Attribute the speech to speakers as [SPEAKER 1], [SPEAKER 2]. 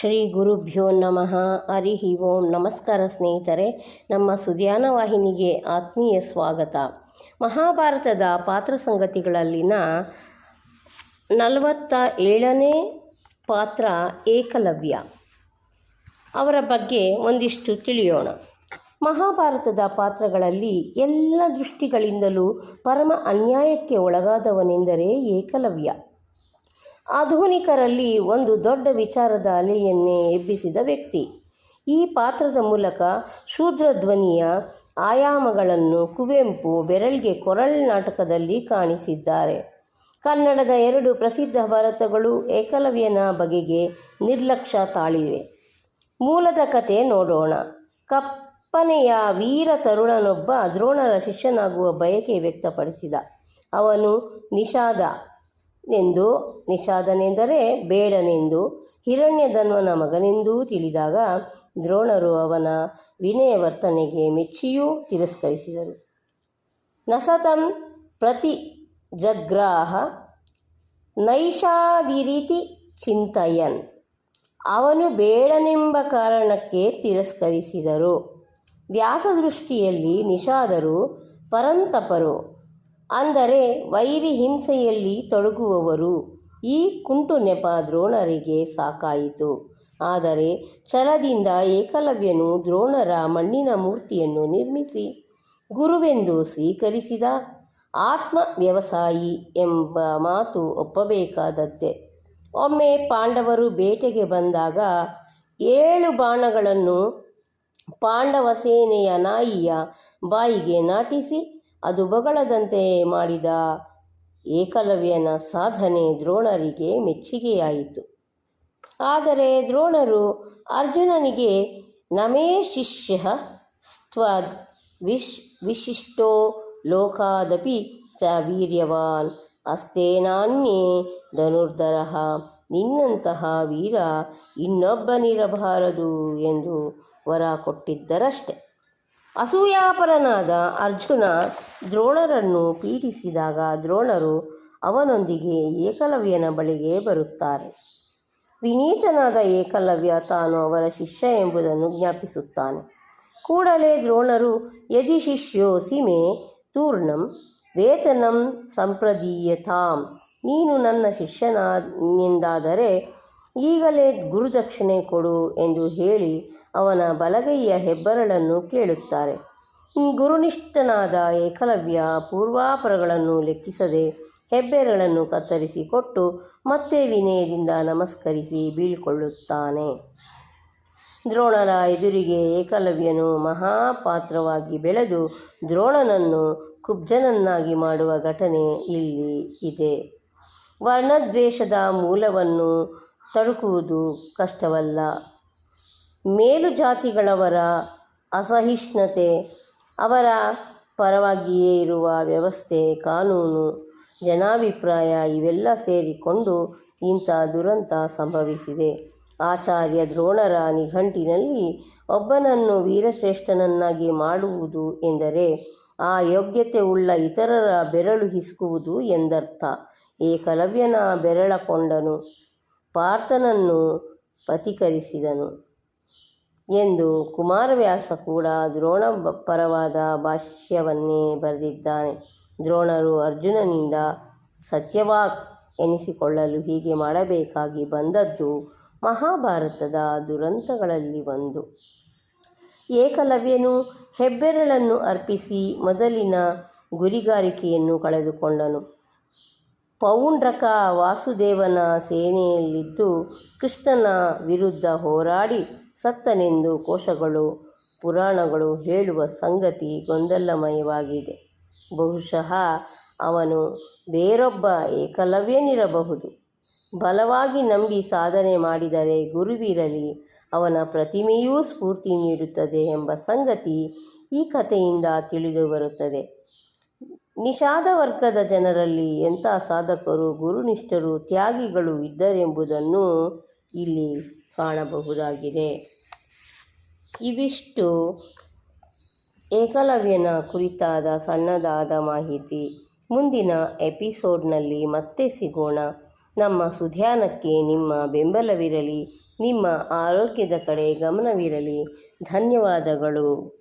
[SPEAKER 1] ಶ್ರೀ ಗುರುಭ್ಯೋ ನಮಃ. ಹರಿ ಓಂ. ನಮಸ್ಕಾರ ಸ್ನೇಹಿತರೆ, ನಮ್ಮ ಸುಧ್ಯಾನ ವಾಹಿನಿಗೆ ಆತ್ಮೀಯ ಸ್ವಾಗತ. ಮಹಾಭಾರತದ ಪಾತ್ರ ಸಂಗತಿಗಳಲ್ಲಿನ ನಲವತ್ತ ಏಳನೇ ಪಾತ್ರ ಏಕಲವ್ಯ. ಅವರ ಬಗ್ಗೆ ಒಂದಿಷ್ಟು ತಿಳಿಯೋಣ. ಮಹಾಭಾರತದ ಪಾತ್ರಗಳಲ್ಲಿ ಎಲ್ಲ ದೃಷ್ಟಿಗಳಿಂದಲೂ ಪರಮ ಅನ್ಯಾಯಕ್ಕೆ ಒಳಗಾದವನೆಂದರೆ ಏಕಲವ್ಯ. ಆಧುನಿಕರಲ್ಲಿ ಒಂದು ದೊಡ್ಡ ವಿಚಾರದ ಅಲೆಯನ್ನೇ ಎಬ್ಬಿಸಿದ ವ್ಯಕ್ತಿ. ಈ ಪಾತ್ರದ ಮೂಲಕ ಶೂದ್ರ ಧ್ವನಿಯ ಆಯಾಮಗಳನ್ನು ಕುವೆಂಪು ಬೆರಳ್ಗೆ ಕೊರಳ್ ನಾಟಕದಲ್ಲಿ ಕಾಣಿಸಿದ್ದಾರೆ. ಕನ್ನಡದ ಎರಡು ಪ್ರಸಿದ್ಧ ಭಾರತಗಳು ಏಕಲವ್ಯನ ಬಗೆಗೆ ನಿರ್ಲಕ್ಷ್ಯ ತಾಳಿವೆ. ಮೂಲದ ಕತೆ ನೋಡೋಣ. ಕಪ್ಪನೆಯ ವೀರ ತರುಣನೊಬ್ಬ ದ್ರೋಣರ ಶಿಷ್ಯನಾಗುವ ಬಯಕೆ ವ್ಯಕ್ತಪಡಿಸಿದ. ಅವನು ನಿಷಾದ. ಎಂದು ನಿಷಾದನೆಂದರೆ ಬೇಡನೆಂದು ಹಿರಣ್ಯಧನ್ವನ ಮಗನೆಂದೂ ತಿಳಿದಾಗ ದ್ರೋಣರು ಅವನ ವಿನಯ ವರ್ತನೆಗೆ ಮೆಚ್ಚಿಯೂ ತಿರಸ್ಕರಿಸಿದರು. ನಸತಂ ಪ್ರತಿ ಜಗ್ರಾಹ ನೈಷಾದಿರಿತಿ ಚಿಂತಯನ್. ಅವನು ಬೇಡನೆಂಬ ಕಾರಣಕ್ಕೆ ತಿರಸ್ಕರಿಸಿದರು. ವ್ಯಾಸದೃಷ್ಟಿಯಲ್ಲಿ ನಿಷಾದರು ಪರಂತಪರು ಅಂದರೆ ವೈರಿ ಹಿಂಸೆಯಲ್ಲಿ ತೊಡಗುವವರು. ಈ ಕುಂಟು ನೆಪ ದ್ರೋಣರಿಗೆ ಸಾಕಾಯಿತು. ಆದರೆ ಛಲದಿಂದ ಏಕಲವ್ಯನು ದ್ರೋಣರ ಮಣ್ಣಿನ ಮೂರ್ತಿಯನ್ನು ನಿರ್ಮಿಸಿ ಗುರುವೆಂದು ಸ್ವೀಕರಿಸಿದ ಆತ್ಮ ವ್ಯವಸಾಯಿ ಎಂಬ ಮಾತು ಒಪ್ಪಬೇಕಾದದ್ದೆ. ಒಮ್ಮೆ ಪಾಂಡವರು ಬೇಟೆಗೆ ಬಂದಾಗ ಏಳು ಬಾಣಗಳನ್ನು ಪಾಂಡವ ಸೇನೆಯ ನಾಯಿಯ ಬಾಯಿಗೆ ನಾಟಿಸಿ ಅದು ಬೊಗಳದಂತೆ ಮಾಡಿದ ಏಕಲವ್ಯನ ಸಾಧನೆ ದ್ರೋಣರಿಗೆ ಮೆಚ್ಚುಗೆಯಾಯಿತು. ಆದರೆ ದ್ರೋಣರು ಅರ್ಜುನನಿಗೆ, ನಮೇ ಶಿಷ್ಯ ಸ್ತ್ವ ವಿಶ್ ವಿಶಿಷ್ಟೋ ಲೋಕಾದಪಿ ಚ ವೀರ್ಯವಾನ್ ಅಸ್ತೇನಾನ್ಯೇ ಧನುರ್ಧರ, ನಿನ್ನಂತಹ ವೀರ ಇನ್ನೊಬ್ಬನಿರಬಾರದು ಎಂದು ವರ ಕೊಟ್ಟಿದ್ದರಷ್ಟೆ. ಅಸೂಯಾಪರನಾದ ಅರ್ಜುನ ದ್ರೋಣರನ್ನು ಪೀಡಿಸಿದಾಗ ದ್ರೋಣರು ಅವನೊಂದಿಗೆ ಏಕಲವ್ಯನ ಬಳಿಗೆ ಬರುತ್ತಾರೆ. ವಿನೀತನಾದ ಏಕಲವ್ಯ ತಾನು ಅವರ ಶಿಷ್ಯ ಎಂಬುದನ್ನು ಜ್ಞಾಪಿಸುತ್ತಾನೆ. ಕೂಡಲೇ ದ್ರೋಣರು, ಯದಿ ಶಿಷ್ಯೋ ಸಿಮೆ ತೂರ್ಣಂ, ವೇತನಂ ಸಂಪ್ರದೀಯತಾಂ, ನೀನು ನನ್ನ ಶಿಷ್ಯನೆಂದಾದರೆ ಈಗಲೇ ಗುರುದಕ್ಷಿಣೆ ಕೊಡು ಎಂದು ಹೇಳಿ ಅವನ ಬಲಗೈಯ ಹೆಬ್ಬರಳನ್ನು ಕೇಳುತ್ತಾರೆ. ಗುರುನಿಷ್ಠನಾದ ಏಕಲವ್ಯ ಪೂರ್ವಾಪರಗಳನ್ನು ಲೆಕ್ಕಿಸದೆ ಹೆಬ್ಬೆರಳನ್ನು ಕತ್ತರಿಸಿ ಕೊಟ್ಟು ಮತ್ತೆ ವಿನಯದಿಂದ ನಮಸ್ಕರಿಸಿ ಬೀಳ್ಕೊಳ್ಳುತ್ತಾನೆ. ದ್ರೋಣರ ಎದುರಿಗೆ ಏಕಲವ್ಯನು ಮಹಾಪಾತ್ರವಾಗಿ ಬೆಳೆದು ದ್ರೋಣನನ್ನು ಕುಬ್ಜನನ್ನಾಗಿ ಮಾಡುವ ಘಟನೆ ಇಲ್ಲಿ ಇದೆ. ವರ್ಣದ್ವೇಷದ ಮೂಲವನ್ನು ತಡುಕುವುದು ಕಷ್ಟವಲ್ಲ. ಮೇಲು ಜಾತಿಗಳವರ ಅಸಹಿಷ್ಣುತೆ, ಅವರ ಪರವಾಗಿಯೇ ಇರುವ ವ್ಯವಸ್ಥೆ, ಕಾನೂನು, ಜನಾಭಿಪ್ರಾಯ ಇವೆಲ್ಲ ಸೇರಿಕೊಂಡು ಇಂಥ ದುರಂತ ಸಂಭವಿಸಿದೆ. ಆಚಾರ್ಯ ದ್ರೋಣರ ನಿಘಂಟಿನಲ್ಲಿ ಒಬ್ಬನನ್ನು ವೀರಶ್ರೇಷ್ಠನನ್ನಾಗಿ ಮಾಡುವುದು ಎಂದರೆ ಆ ಯೋಗ್ಯತೆ ಉಳ್ಳ ಇತರರ ಬೆರಳು ಹಿಸುಕುವುದು ಎಂದರ್ಥ. ಏಕಲವ್ಯನ ಬೆರಳ ಕೊಂಡನು. ಪಾರ್ಥನನ್ನು ಪ್ರತಿಕರಿಸಿದನು ಎಂದು ಕುಮಾರವ್ಯಾಸ ಕೂಡ ದ್ರೋಣ ಪರವಾದ ಭಾಷ್ಯವನ್ನೇ ಬರೆದಿದ್ದಾನೆ. ದ್ರೋಣರು ಅರ್ಜುನನಿಂದ ಸತ್ಯವಾಕ್ ಎನಿಸಿಕೊಳ್ಳಲು ಹೀಗೆ ಮಾಡಬೇಕಾಗಿ ಬಂದದ್ದು ಮಹಾಭಾರತದ ದುರಂತಗಳಲ್ಲಿ ಒಂದು. ಏಕಲವ್ಯನು ಹೆಬ್ಬೆರಳನ್ನು ಅರ್ಪಿಸಿ ಮೊದಲಿನ ಗುರಿಗಾರಿಕೆಯನ್ನು ಕಳೆದುಕೊಂಡನು. ಪೌಂಡ್ರಕ ವಾಸುದೇವನ ಸೇನೆಯಲ್ಲಿದ್ದು ಕೃಷ್ಣನ ವಿರುದ್ಧ ಹೋರಾಡಿ ಸತ್ತನೆಂದು ಕೋಶಗಳು, ಪುರಾಣಗಳು ಹೇಳುವ ಸಂಗತಿ ಗೊಂದಲಮಯವಾಗಿದೆ. ಬಹುಶಃ ಅವನು ಬೇರೊಬ್ಬ ಏಕಲವ್ಯನಿರಬಹುದು. ಬಲವಾಗಿ ನಂಬಿ ಸಾಧನೆ ಮಾಡಿದರೆ ಗುರುವಿರಲಿ, ಅವನ ಪ್ರತಿಮೆಯೂ ಸ್ಫೂರ್ತಿ ನೀಡುತ್ತದೆ ಎಂಬ ಸಂಗತಿ ಈ ಕಥೆಯಿಂದ ತಿಳಿದು ಬರುತ್ತದೆ. ನಿಷಾದ ವರ್ಗದ ಜನರಲ್ಲಿ ಎಂಥ ಸಾಧಕರು, ಗುರುನಿಷ್ಠರು, ತ್ಯಾಗಿಗಳು ಇದ್ದರೆಂಬುದನ್ನು ಇಲ್ಲಿ ಕಾಣಬಹುದಾಗಿದೆ. ಇವಿಷ್ಟು ಏಕಲವ್ಯನ ಕುರಿತಾದ ಸಣ್ಣದಾದ ಮಾಹಿತಿ. ಮುಂದಿನ ಎಪಿಸೋಡ್ನಲ್ಲಿ ಮತ್ತೆ ಸಿಗೋಣ. ನಮ್ಮ ಸುಧ್ಯಾನಕ್ಕೆ ನಿಮ್ಮ ಬೆಂಬಲವಿರಲಿ, ನಿಮ್ಮ ಆರೋಗ್ಯದ ಕಡೆ ಗಮನವಿರಲಿ. ಧನ್ಯವಾದಗಳು.